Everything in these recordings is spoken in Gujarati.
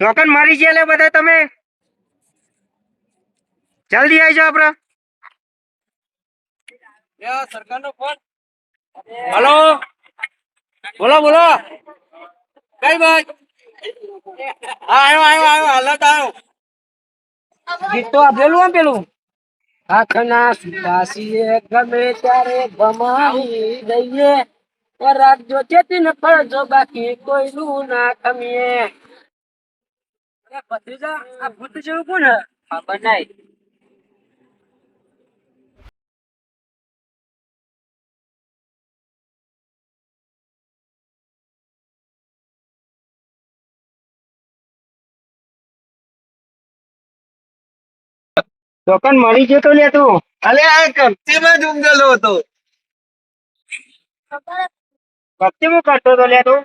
ટોકન મારી ગયા લે બધા તમે જલ્દી આવી જાઓ આપડે. ફોન હલો બોલો બોલો. કઈ ભાઈ? આવ્યો આવ્યો આવ્યો હાલત આવ્યો ગીત તો આપેલું આમ પેલું? આખના સુદાસીએ ગમે ત્યારે ગમાવી દઈએ. રાખજો ચેતી ને પડજો બાકી કોઈનું ના ખમીએ. અરે ભત્રીજા આ ભૂત જેવું કોણ હે ખબર નહીં ટોકન મળી ગયો તો લે તું. અલે આ કપચીમાં જ ઊંઘેલો હતો. હું કરતો તો લે તું.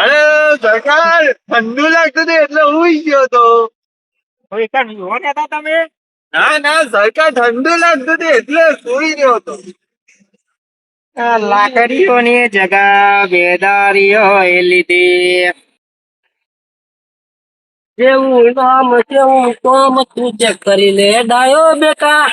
અરે સરકાર ઠંડુ લાગતું હતું એટલે હુઈ ગયો તો. તમે. ના ના સરકાર ઠંડુ લાગતું હતું એટલે સુઈ ગયો હતો લાકડીઓની જગા બેદારીઓ એ લીધી. જેવું કામ તેવું કામ તું ચેક કરી લે ડાયો બેટા.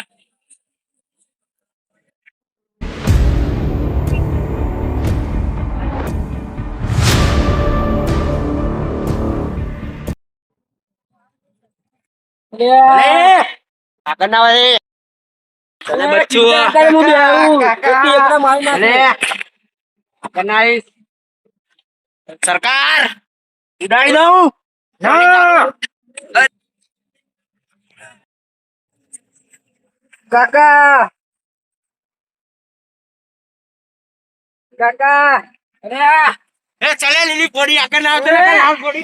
આગળ ના આવે. અલે બચ્ચું કાકા હું બેહું એકલી એકલા મારી અલે! નાખે કનાઈ સરકાર! ઉડાડી દઉં. ના! કાકા! કાકા! અરે એ ચલે લીલી પોડી આગળ ના આવતો લાલ પોડી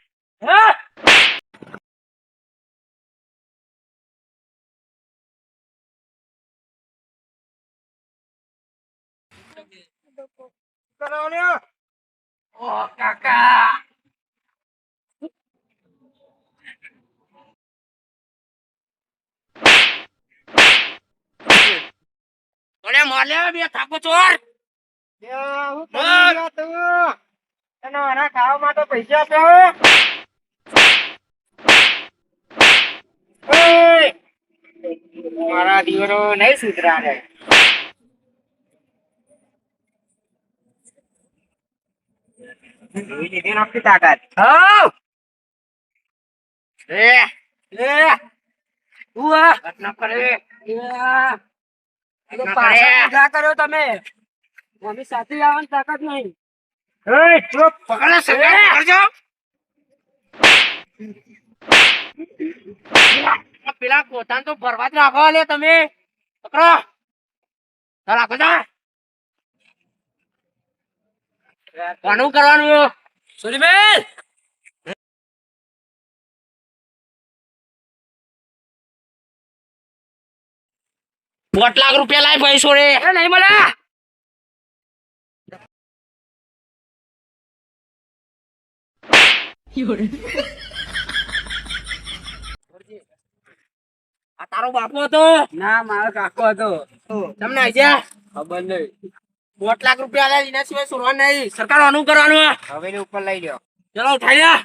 હા ઓ કાકા અરે બે થાકો ચોર ગયો તું ખાવા માટે પૈસા આપ્યા હો ઓય! મારા દીવરો નહીં સુધરાને જોઈ લીધી ને તાકાત. ઉઆ ઘટના કરે પાછા કર્યો તમે. મમ્મી સાથે આવવાની તાકાત નહીં. એ ચૂપ. પકડો પકડજો. આ પેલા કોતાન તો ભરવા જ રાખો લે તમે. પકડો. ચાલ રાખો જા. કોનું કરવાનું સુરીબેન! દોઢ લાખ રૂપિયા લાય ભાઈ સોરે. એ નહીં મળ્યા આ તારો બાપો હતો? ના મારો કાકો હતો. તમને આઈજા ખબર નહીં દોઢ લાખ રૂપિયા લાય એના સિવાય સોરવા નહીં. સરકાર આનું કરવાનું. હવે ઉપર લઈ લ્યો. ચલો ઉઠાઈ જા.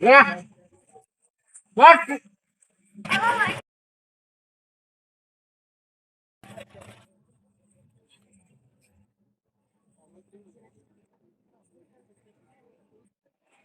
લે What?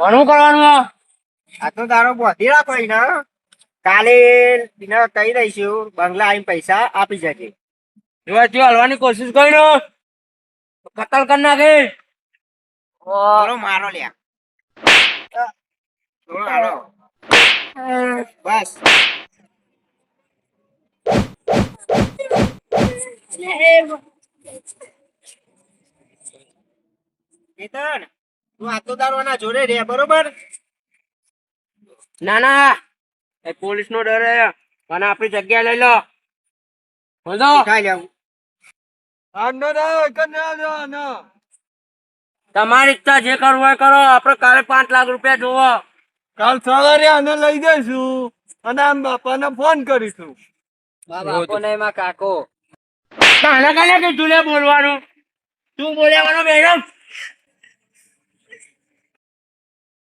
ઘણું કરવાનું? તો તારો બોધી રાખો ને. કાલે એને કહી દઈશું બંગલા આવીને પૈસા આપી જશે જો હજુ હલવાની કોશિશ કરીને કતલ કરી નાખે. મારો લ્યા. બસ. કેતન તું આ તો જોડે રે બરોબર? ના ના. એ પોલીસ નો ડર અને આપણી જગ્યા લઈ લો. બોલો ખાઈ લેવું તમારી ઈચ્છા જે કરવું હોય કરો. આપડે કાલે પાંચ લાખ રૂપિયા જોવો. કાલ સવારે આને લઈ જઈશું અને આમ બાપાને ફોન કરીશું. બાપો ને એમાં કાકો. કાલે કાલે કીધું લે બોલવાનું. તું બોલ્યાવાનો મેડમ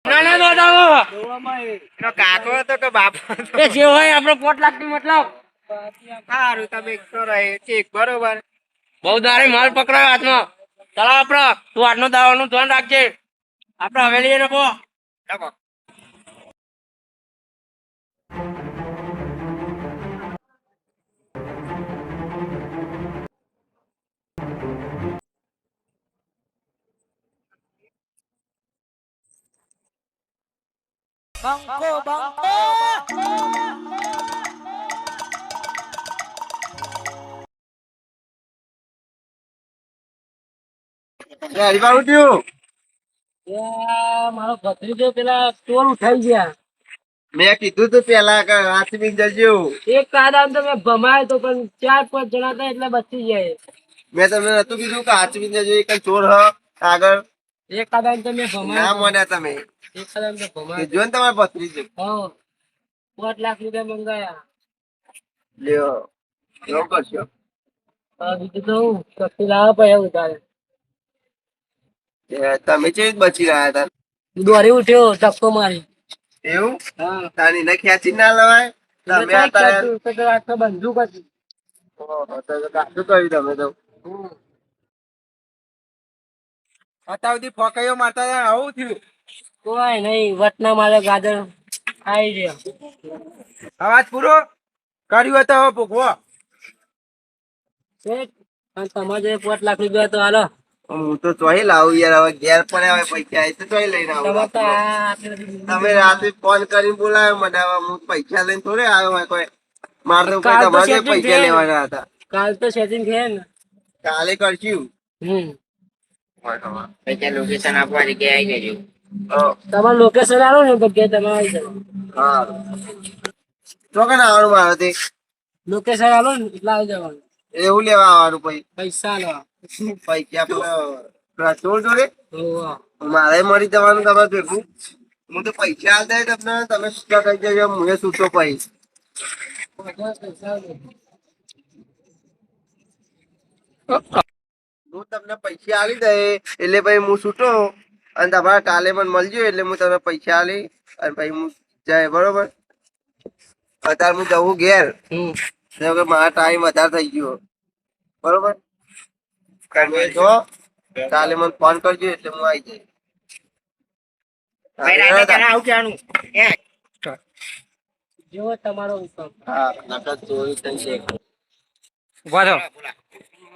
ના ના બતાવો એનો કાકો હતો કે બાપ? એ જે હોય આપણો પોટ લાગતી મતલબ. સારું તમે એક તો રહે ઠીક બરોબર. બહુ દારી માલ પકડાયો હાથમાં. ચાલો આપડે તું આજનો દાવાનું ધ્યાન રાખજે. આપડે હવેલી નકો ચાલો. લે, હરીફા ઉઠ્યું. મારો ભત્રીજો પેલા ચોર ઉઠાઈ ગયા. મેં કીધું તું પેલા કે હાથમી જજો. એક કાદા તો મેં ભમાયો તો પણ ચાર પાંચ જણા હતા એટલે બચી જાય મેં તમને નતું કીધું કે હાથમી જજો એક ચોર હ. આગળ. એક કાદા તો મેં ના તમે. એક કાદા તો એ જો ને તમારે ભત્રીજો હા. પાંચ લાખ રૂપિયા મંગાયા. લ્યો કરશો? બીજું તો હું ઉતારે તમે છે બચી રહ્યા હતા? દોરી ઉઠ્યો ધક્કો મારી. એવું? હા. તાની ને ખેંચી ના લવાય? તમે તો હતી ઓહો, તો તો કાચું કર્યું તમે તો? અત્યાર સુધી ફોકાઈઓ મારતા હતા આવું થયું. કોઈ નહીં વટના મારે ગાદર આવી ગયો અવાજ પૂરો? કર્યું હતો તો હવે ભોગવો. તમારે જે લાખ રૂપિયા તો હાલો. હું તો ચોહી લાવું યાર હવે ઘેર પડે હવે પૈસા આવી તો ચોહી લઈને તમે આવું તમે રાતે ફોન કરીને બોલાવ્યો મને હવે હું પૈસા લઈને થોડે આવ્યો હોય કોઈ. મારે તો પૈસા લેવાના હતા. કાલ તો સેટિંગ છે ને. કાલે કરશું. હમ. લોકેશન આપવા જગ્યાએ આવી જજો તમારું લોકેશન આવો ને જગ્યાએ તમે આવી જાઓ. હા. આવવાનું લોકેશન આવો ને એટલે આવી જવાનું. એવું લેવા આવવાનું પછી? પૈસા લેવા. પૈસા પેલા જોડે? મારે મળી જવાનું તમારે ભેગું. હું તો પૈસા હોય તમને તમે છૂટા કહી દેજો હું પછી પૈસા લો. હું તમને પૈસા આલી દે એટલે ભાઈ હું છૂટો. અને તમારે કાલે મને મળજો એટલે હું તમને પૈસા આલી અને ભાઈ હું જાય બરોબર? અત્યારે હું જવું ઘેર. મારા ટાઈમ વધારે થઈ ગયો. બરોબર? તમે જો કાલે મને ફોન કરજો એટલે હું આવી જઈશ. તમારો હા નકર ચોરી થઈ છે